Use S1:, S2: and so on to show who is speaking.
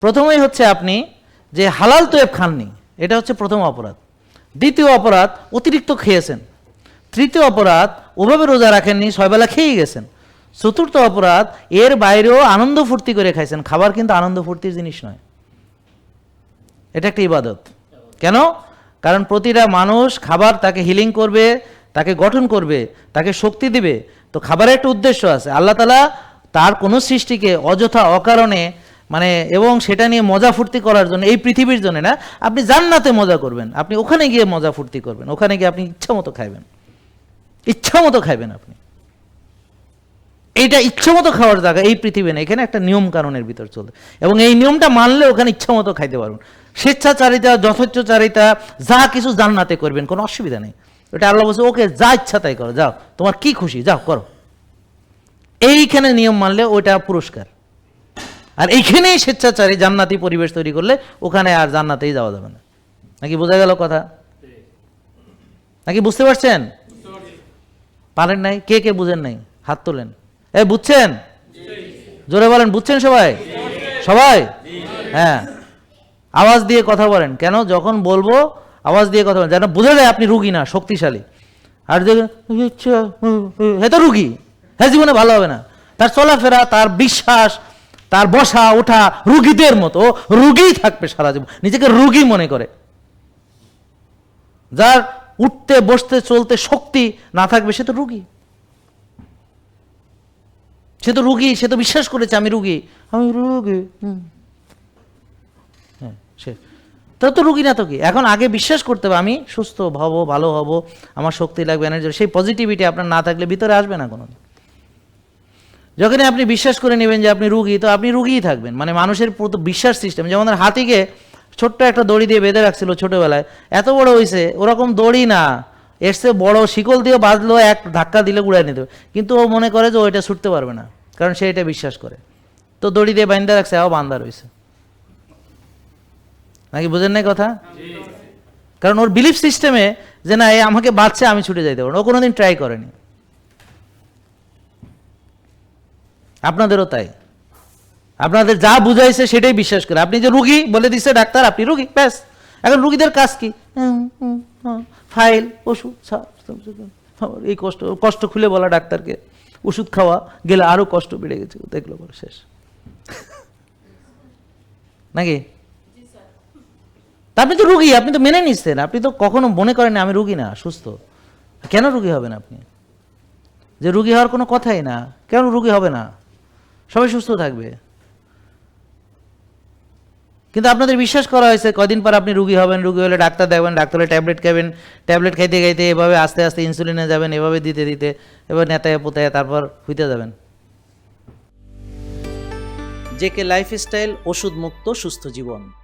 S1: প্রথমেই হচ্ছে আপনি যে হালাল তোয়েব খাননি, এটা হচ্ছে প্রথম অপরাধ। দ্বিতীয় অপরাধ, অতিরিক্ত খেয়েছেন। তৃতীয় অপরাধ, ওভাবে রোজা রাখেননি, ছয়বেলা খেয়েই গেছেন। চতুর্থ অপরাধ, এর বাইরেও আনন্দ ফুর্তি করে খাইছেন। খাবার কিন্তু আনন্দ ফুর্তির জিনিস নয়। এটা একটা ইবাদত। কেন? কারণ প্রতিটা মানুষ খাবার তাকে হিলিং করবে, তাকে গঠন করবে, তাকে শক্তি দিবে। তো খাবারের একটা উদ্দেশ্য আছে। আল্লাহ তালা তার কোনো সৃষ্টিকে অযথা অকারণে মানে এবং সেটা নিয়ে মজা ফুর্তি করার জন্য, এই পৃথিবীর জন্য না, আপনি জান্নাতে মজা করবেন। আপনি ওখানে গিয়ে মজা ফুর্তি করবেন। ওখানে গিয়ে আপনি ইচ্ছা মতো খাইবেন। ইচ্ছা মতো খাইবেন আপনি। এইটা ইচ্ছা মতো খাওয়ার জায়গা এই পৃথিবী না, এখানে একটা নিয়ম কানুনের ভিতর চলে এবং এই নিয়মটা মানলে ওখানে ইচ্ছা মতো খাইতে পারবেন। স্বেচ্ছাচারিতা, যথেচ্ছাচারিতা, যা কিছু জান্নাতে করবেন, কোনো অসুবিধা নেই। ওটা আল্লাহ বলছে, ওকে, যা ইচ্ছা তাই করো। যাও, তোমার কি খুশি? যাও, করো। এইখানে নিয়ম মানলে ওইটা পুরস্কার। আর এইখানেই স্বেচ্ছাচারী জান্নাতি পরিবেশ তৈরি করলে ওখানে আর জান্নাতেই যাওয়া যাবে না। নাকি বোঝা গেল কথা? নাকি বুঝতে পারছেন? পারেন নাই? কে কে বুঝেন নাই? হাত তোলেন। এ, বুঝছেন? জোরে বলেন, বুঝছেন সবাই? সবাই? হ্যাঁ। আওয়াজ দিয়ে কথা বলেন। কেন? যখন বলব, আওয়াজ দিয়ে কথা বলেন। যেন বোঝা যায় আপনি রুগী না, শক্তিশালী। আর হে তো রুগী। হ্যাঁ জীবনে ভালো হবে না। তার চলাফেরা, তার বিশ্বাস তার বসা ওঠা রুগীদের মতো রুগীই থাকবে সারা জীবন নিজেকে রুগী মনে করে। যার উঠতে বসতে চলতে শক্তি না থাকবে সে তো রুগী। সে তো রুগী সে তো বিশ্বাস করেছে আমি রুগী। আমি রুগী। হুম। হ্যাঁ সে। তা তো রুগী না তো কি? এখন আগে বিশ্বাস করতে হবে আমি সুস্থ হব ভালো হব আমার শক্তি লাগবে এনার্জি সেই পজিটিভিটি আপনার না থাকলে ভিতরে আসবে না কোনো যখনই আপনি বিশ্বাস করে নেবেন যে আপনি রুগী তো আপনি রুগীই থাকবেন। মানে মানুষের পুরো বিশ্বাস সিস্টেম যেমন হাতিকে ছোট্ট একটা দড়ি দিয়ে বেঁধে রাখছিল ছোটবেলায় এত বড় হয়েছে ওরকম দড়ি না। এসছে বড় শিকল দিয়ে বাঁধলো এক ধাক্কা দিলে উড়াই নিতে। কিন্তু ও মনে করে যে ও এটা ছুটতে পারবে না কারণ সে এটা বিশ্বাস করে। তো দড়ি দিয়ে বান্ধা রাখছে আও বান্ধা রয়েছে নাকি বুঝেন নাই কথা? কারণ ওর বিলিফ সিস্টেমে যে না এ আমাকে বাঁচছে আমি ছুটে যাইতে পারব। ও কোনোদিন ট্রাই করেনি। আপনাদেরও তাই। আপনাদের যা বুঝাইছে সেটাই বিশ্বাস করে। আপনি যে রুগী বলে দিচ্ছে ডাক্তার আপনি রুগী ব্যাস। এখন রুগীদের কাজ কি? হুম, ফাইল ওষুধ এই কষ্ট কষ্ট খুলে বলা ডাক্তারকে। ওষুধ খাওয়া গেলে আরও কষ্ট বেড়ে গেছে। দেখল পরে শেষ। নাকি? আপনি তো রুগী আপনি তো মেনে নিচ্ছেন। আপনি তো কখনো মনে করেন আমি রুগী না সুস্থ। কেন রুগী হবেন আপনি? যে রুগী হওয়ার কোনো কথাই না। কেন রুগী হবে না? সবাই সুস্থ থাকবে। কিন্তু আপনাদের বিশ্বাস করা হয়েছে, কদিন পর আপনি রুগী হবেন, রুগী হলে ডাক্তার দেখবেন, ডাক্তার হলে ট্যাবলেট খাবেন, ট্যাবলেট খাইতে খাইতে এভাবে আস্তে আস্তে ইনসুলিনে যাবেন, এভাবে দিতে দিতে এবার নেতায় পোতায় তারপর হইতে যাবেন। জেকে লাইফস্টাইল ওষুধ মুক্ত সুস্থ জীবন।